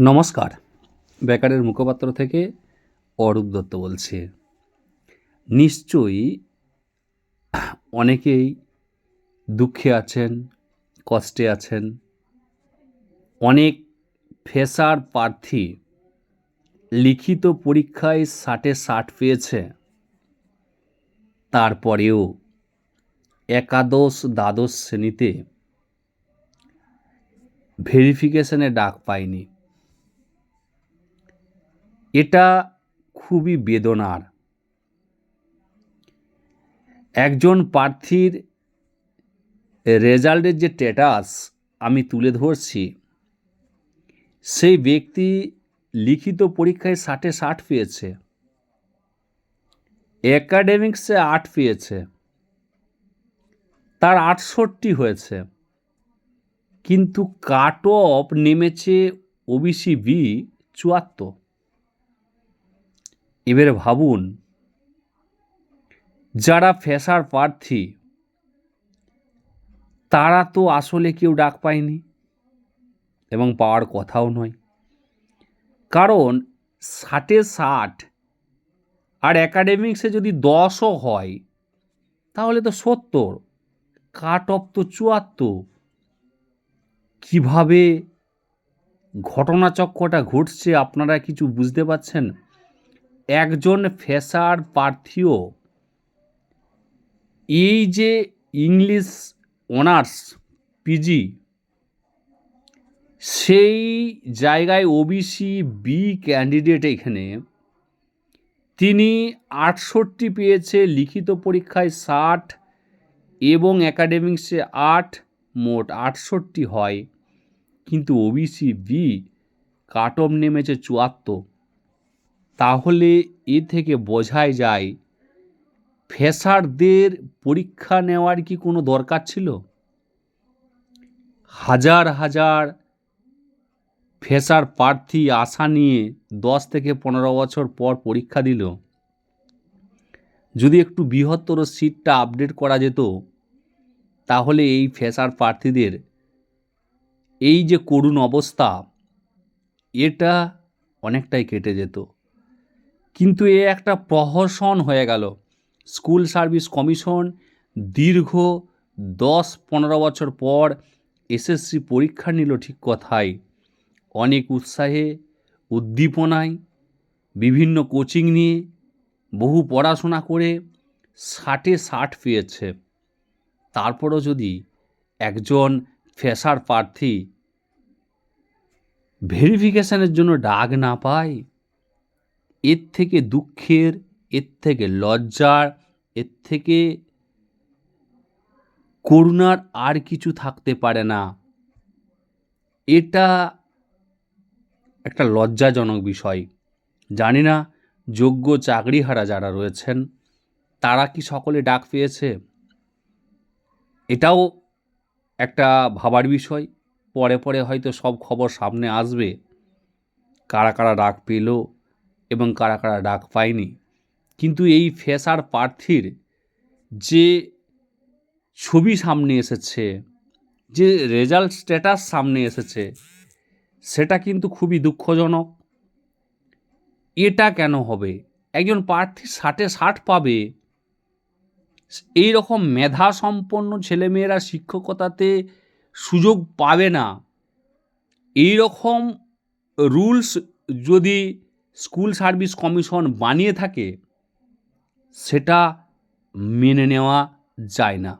নমস্কার। বেকারের মুখপাত্র থেকে অরূপ দত্ত বলছে। নিশ্চয়ই অনেকেই দুঃখে আছেন, কষ্টে আছেন। অনেক ফেসার প্রার্থী লিখিত পরীক্ষায় ষাটে ষাট পেয়েছে। তারপরেও একাদশ দ্বাদশ শ্রেণীতে ভেরিফিকেশনে ডাক পায়নি। এটা খুবই বেদনার। একজন প্রার্থীর রেজাল্টের যে স্ট্যাটাস আমি তুলে ধরছি, সেই ব্যক্তি লিখিত পরীক্ষায় ষাটে ষাট পেয়েছে একাডেমিক্সে আট পেয়েছে, তার আটষট্টি হয়েছে, কিন্তু কাট অফ নেমেছে ওবিসি বি চুয়াত্তর। এবারে ভাবুন, যারা ফেসার প্রার্থী, তারা তো আসলে কেউ ডাক পায়নি এবং পাওয়ার কথাও নয়। কারণ ষাটে ষাট আর অ্যাকাডেমিক্সে যদি দশও হয়, তাহলে তো সত্তর কাট অফ তো চুয়াত্তর। কীভাবে ঘটনাচক্রটা ঘটছে আপনারা কিছু বুঝতে পারছেন? একজন ফেসার প্রার্থীও এই যে ইংলিশ অনার্স পিজি, সেই জায়গায় ওবিসি বি ক্যান্ডিডেট এখানে তিনি আটষট্টি পেয়েছে, লিখিত পরীক্ষায় ষাট এবং একাডেমিক্সে আট, মোট আটষট্টি হয়। কিন্তু ওবিসি বি কাট অফ নেমেছে চুয়াত্তর। তাহলে এ থেকে বোঝাই যায়, ফেসারদের পরীক্ষা নেওয়ার কি কোনো দরকার ছিল? হাজার হাজার ফেসার প্রার্থী আশা নিয়ে দশ থেকে পনেরো বছর পর পরীক্ষা দিল। যদি একটু বৃহত্তর সিটটা আপডেট করা যেত, তাহলে এই ফেসার প্রার্থীদের এই যে করুণ অবস্থা, এটা অনেকটাই কেটে যেত। কিন্তু এ একটা প্রহসন হয়ে গেল। স্কুল সার্ভিস কমিশন দীর্ঘ দশ পনেরো বছর পর এসএসসি পরীক্ষা নিল ঠিক কথাই। অনেক উৎসাহে, উদ্দীপনায়, বিভিন্ন কোচিং নিয়ে বহু পড়াশোনা করে ষাটে ষাট পেয়েছে। তারপরও যদি একজন ফেসার প্রার্থী ভেরিফিকেশানের জন্য ডাক না পায় এর থেকে দুঃখের, এর থেকে লজ্জার, এর থেকে করুণার আর কিছু থাকতে পারে না। এটা একটা লজ্জাজনক বিষয়। জানি না, যোগ্য চাকরিহারা যারা রয়েছেন, তারা কি সকলে ডাক পেয়েছে? এটাও একটা ভাবার বিষয়। পরে পরে হয়তো সব খবর সামনে আসবে। কারা কারা ডাক পেল? এবং কারা কারা ডাক পায়নি। কিন্তু এই ফেসার প্রার্থীর যে ছবি সামনে এসেছে, যে রেজাল্ট স্ট্যাটাস সামনে এসেছে, সেটা কিন্তু খুবই দুঃখজনক। এটা কেন হবে? একজন প্রার্থী ষাটে ষাট পাবে। এই রকম মেধা সম্পন্ন ছেলেমেয়েরা শিক্ষকতাতে সুযোগ পাবে না। এই রকম রুলস যদি স্কুল সার্ভিস কমিশন বানিয়ে থাকে সেটা মেনে নেওয়া যায় না।